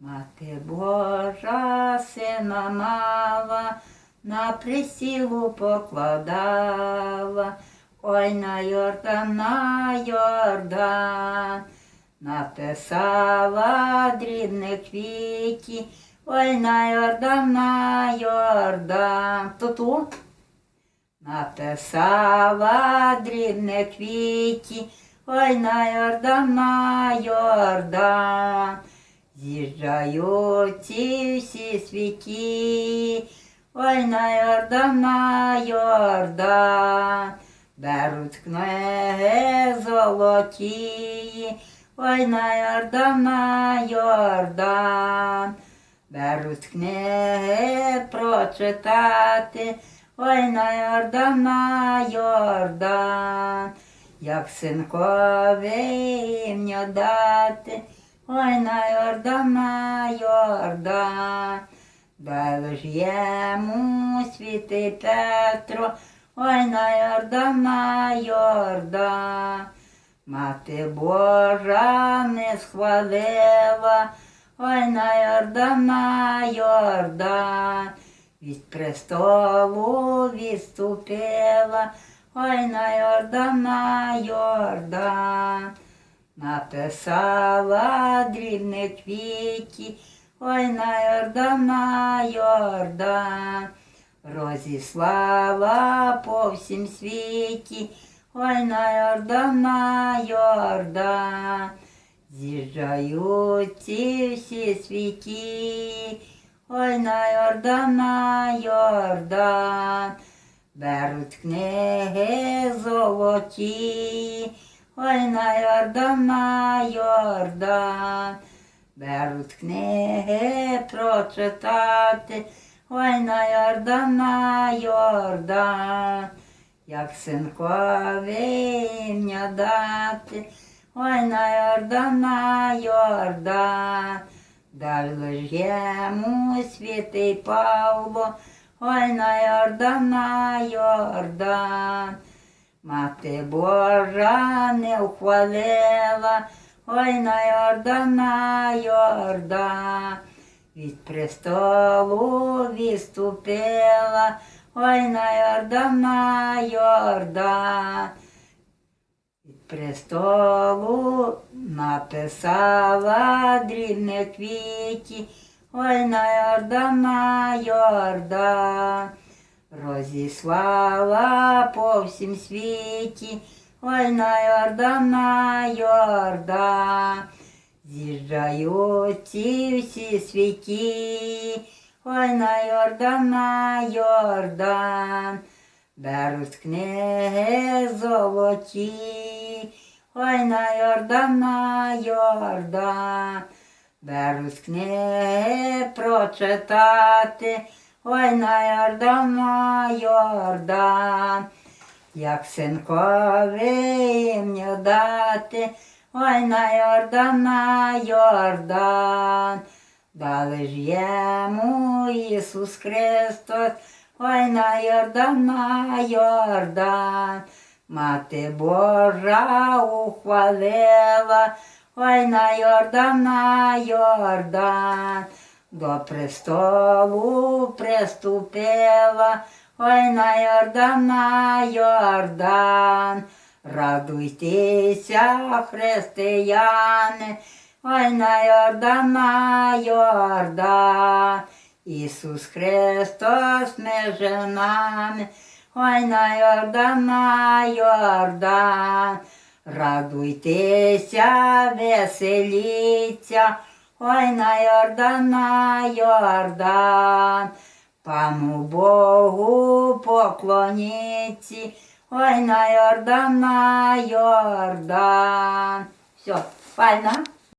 Мати Божа сина мала, на присілу покладала, ой на Йордан, на Йордан, написала дрібне квіті, ой на Йордан, на Йордан. То тут написала дрібне квіті, ой на Йордан, на Йордан. З'їжджають ці всі світі, ой на Йордан, на Йордан, беруть книги золоті, ой на Йордан, на Йордан, беруть книги прочитати, ой на Йордан, на Йордан, як синкові ім'я дати. Ой на Йордан, на ж йому святий Петро, ой на Йордан, на Йордан, мати Божа не схвалила, ой на Йордан, на від престолу відступила, ой на Йордан, на. Написала дрібне квіті, ой на Йордан, на Йордан, розіслала по всім світі, ой на Йордан, на Йордан, з'їжджають ці всі світі, ой на Йордан, на Йордан, беруть книги золоті. Ой на Йордан, беруть книги прочитати, ой на Йордан, на Йордан, як синкові ім'я дати, ой на Йордан, на Йордан, дали ж йому святий Павло, ой на Йордан, Йордан. Мати Божа не ухвалила, ой на Йордан, на Йордан, від престолу відступила, ой на Йордан, на Йордан, від престолу написала дрібне квіті, ой на Йордан, на. Розіслала по всім світі, ой на Йордан, на Йордан, з'їжджають всі світі, ой на Йордан, на Йордан, беруть книги золоті, ой на Йордан, на Йордан, беруть книги прочитати. Ой на Йордан, на Йордан, як синкові ім'я дати, ой на Йордан, на Йордан, дали ж йому Ісус Христос, ой на Йордан, на Йордан, мати Божа ухвалила, ой на Йордан, на Йордан. До престолу приступила, ой на Йордан, на Йордан, радуйтеся, християни, ой на Йордан, на Йордан, Ісус Христос між нами, ой на Йордан, на Йордан, радуйтеся, веселіться. Ой на Йордан, на Йордан, пану Богу поклоніться, ой на Йордан, на Йордан. Все, файно?